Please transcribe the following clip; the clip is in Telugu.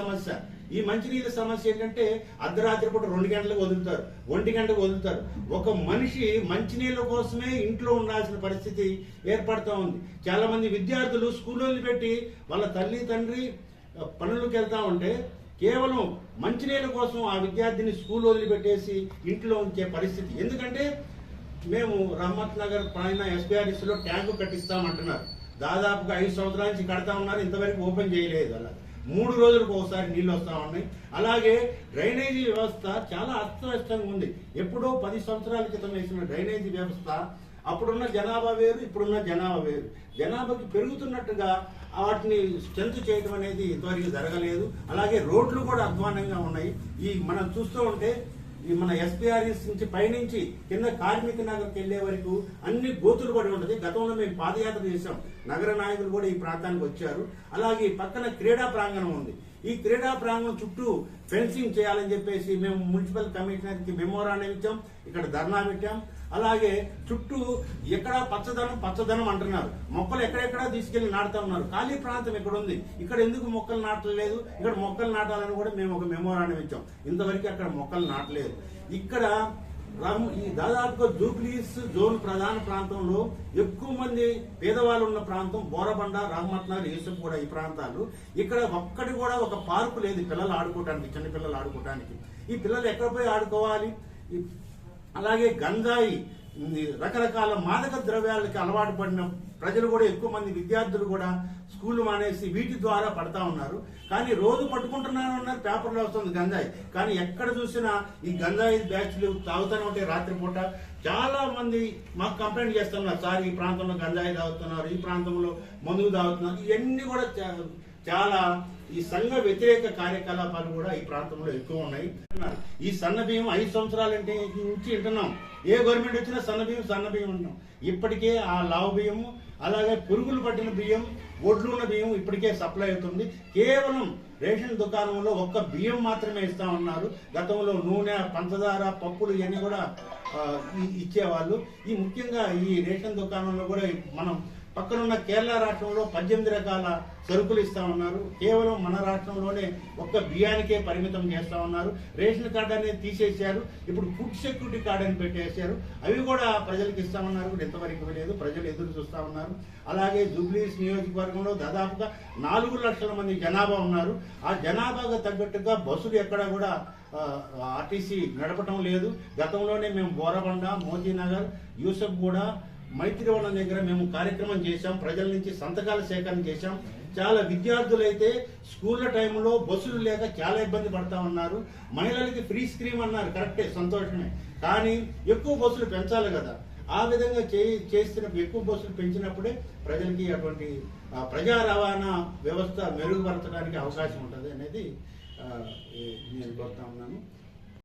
సమస్య. ఈ మంచినీళ్ళ సమస్య ఏంటంటే అర్ధరాత్రి పూట రెండు గంటలకు వదులుతారు. ఒంటి గంటకు వదులుతారు. ఒక మనిషి మంచినీళ్ళ కోసమే ఇంట్లో ఉండాల్సిన పరిస్థితి ఏర్పడుతూ ఉంది. చాలా మంది విద్యార్థులు స్కూల్లో పెట్టి వాళ్ళ తల్లి తండ్రి పనులకు వెళ్తా ఉంటే కేవలం మంచినీళ్ళ కోసం ఆ విద్యార్థిని స్కూల్ వదిలిపెట్టేసి ఇంట్లో ఉంచే పరిస్థితి. ఎందుకంటే మేము రహమత్ నగర్ పైన ఎస్బీఆర్ఎస్లో ట్యాంకు కట్టిస్తామంటున్నారు. దాదాపుగా ఐదు సంవత్సరాల నుంచి కడతా ఉన్నారు. ఇంతవరకు ఓపెన్ చేయలేదు అలా. మూడు రోజులకు ఒకసారి నీళ్ళు వస్తూ ఉన్నాయి. అలాగే డ్రైనేజీ వ్యవస్థ చాలా అస్తవ్యస్తంగా ఉంది. ఎప్పుడో పది సంవత్సరాల క్రితం వేసిన డ్రైనేజీ వ్యవస్థ అప్పుడున్న జనాభా వేరు ఇప్పుడున్న జనాభా వేరు. జనాభాకి పెరుగుతున్నట్టుగా వాటిని స్ట్రెంత్ చేయడం అనేది ఇంతవరకు జరగలేదు. అలాగే రోడ్లు కూడా అధ్వానంగా ఉన్నాయి. ఈ మనం చూస్తూ ఉంటే ఈ మన ఎస్పీఆర్ఎస్ నుంచి పైనుంచి కింద కార్మిక నగర్కి వెళ్ళే వరకు అన్ని గోతులు పడి ఉంటుంది. గతంలో మేము పాదయాత్ర చేసాం నగర నాయకులు కూడా ఈ ప్రాంతానికి వచ్చారు. అలాగే ఈ పక్కన క్రీడా ప్రాంగణం ఉంది. ఈ క్రీడా ప్రాంగణం చుట్టూ ఫెన్సింగ్ చేయాలని చెప్పేసి మేము మున్సిపల్ కమిషనర్కి మెమోరాండం ఇచ్చాం ఇక్కడ ధర్నా పెట్టాం. అలాగే చుట్టూ ఎక్కడ పచ్చదనం పచ్చదనం అంటున్నారు. మొక్కలు ఎక్కడెక్కడ తీసుకెళ్ళి నాటుతా ఉన్నారు. ఖాళీ ప్రాంతం ఇక్కడ ఉంది ఇక్కడ ఎందుకు మొక్కలు నాటలేదు? ఇక్కడ మొక్కలు నాటాలని కూడా మేము ఒక మెమోరాండం ఇచ్చాం. ఇంతవరకు అక్కడ మొక్కలు నాటలేదు. ఇక్కడ రాము ఈ దాదాపుగా జూబ్లీస్ జోన్ ప్రధాన ప్రాంతంలో ఎక్కువ మంది పేదవాళ్ళు ఉన్న ప్రాంతం బోరబండ రహమత్ నగర్ యూసఫ్ కూడా ఈ ప్రాంతాలు. ఇక్కడ ఒక్కటి కూడా ఒక పార్కు లేదు పిల్లలు ఆడుకోవటానికి చిన్న పిల్లలు ఈ పిల్లలు ఎక్కడ పోయి ఆడుకోవాలి? అలాగే గంజాయి రకరకాల మాదక ద్రవ్యాలకి అలవాటు పడిన ప్రజలు కూడా ఎక్కువ మంది విద్యార్థులు కూడా స్కూల్ మానేసి వీటి ద్వారా పడతా ఉన్నారు. కానీ రోజు పట్టుకుంటున్నారు అన్నారు పేపర్లో వస్తుంది గంజాయి. కానీ ఎక్కడ చూసినా ఈ గంజాయి బ్యాచ్లు తాగుతూనే ఉంటాయి రాత్రిపూట. చాలా మంది మాకు కంప్లైంట్ చేస్తున్నారు. సార్ ఈ ప్రాంతంలో గంజాయి తాగుతున్నారు ఈ ప్రాంతంలో మందులు తాగుతున్నారు. ఇవన్నీ కూడా చాలా ఈ సంఘ వ్యతిరేక కార్యకలాపాలు కూడా ఈ ప్రాంతంలో ఎక్కువ ఉన్నాయి. ఈ సన్న బియ్యం ఐదు సంవత్సరాల అంటే నుంచి వింటున్నాం. ఏ గవర్నమెంట్ వచ్చినా సన్న బియ్యం సన్న బియ్యం అంటున్నాం. ఇప్పటికే ఆ లావు బియ్యము అలాగే పురుగులు పట్టిన బియ్యం ఒడ్లు ఉన్న బియ్యం ఇప్పటికే సప్లై అవుతుంది. కేవలం రేషన్ దుకాణంలో ఒక్క బియ్యం మాత్రమే ఇస్తా ఉన్నారు గతంలో నూనె పంచదార పప్పులు ఇవన్నీ కూడా ఇచ్చేవాళ్ళు. ఈ ముఖ్యంగా ఈ రేషన్ దుకాణంలో కూడా మనం పక్కనున్న కేరళ రాష్ట్రంలో పద్దెనిమిది రకాల సరుకులు ఇస్తా ఉన్నారు. కేవలం మన రాష్ట్రంలోనే ఒక్క బియ్యానికే పరిమితం చేస్తా ఉన్నారు. రేషన్ కార్డు అనేది తీసేశారు. ఇప్పుడు ఫుడ్ సెక్యూరిటీ కార్డు అని పెట్టేశారు. అవి కూడా ప్రజలకు ఇస్తామన్నారు కూడా ఎంతవరకు లేదు ప్రజలు ఎదురు చూస్తా ఉన్నారు. అలాగే జూబ్లీస్ నియోజకవర్గంలో దాదాపుగా నాలుగు లక్షల మంది జనాభా ఉన్నారు. ఆ జనాభాకు తగ్గట్టుగా బస్సులు ఎక్కడ కూడా ఆర్టీసీ నడపటం లేదు. గతంలోనే మేము బోరబండ మోతీనగర్ యూసఫ్ కూడా మైత్రివనం దగ్గర మేము కార్యక్రమం చేశాం ప్రజల నుంచి సంతకాల సేకరణ చేశాం. చాలా విద్యార్థులైతే స్కూళ్ళ టైంలో బస్సులు లేక చాలా ఇబ్బంది పడతా ఉన్నారు. మహిళలకి ఫ్రీ స్క్రీమ్ అన్నారు. కరెక్టే సంతోషమే. కానీ ఎక్కువ బస్సులు పెంచాలి కదా. ఆ విధంగా చే చేస్తున్నప్పుడు ఎక్కువ బస్సులు పెంచినప్పుడే ప్రజలకి అటువంటి ప్రజా రవాణా వ్యవస్థ మెరుగుపరచడానికి అవకాశం ఉంటుంది అనేది నేను కోరుతా ఉన్నాను.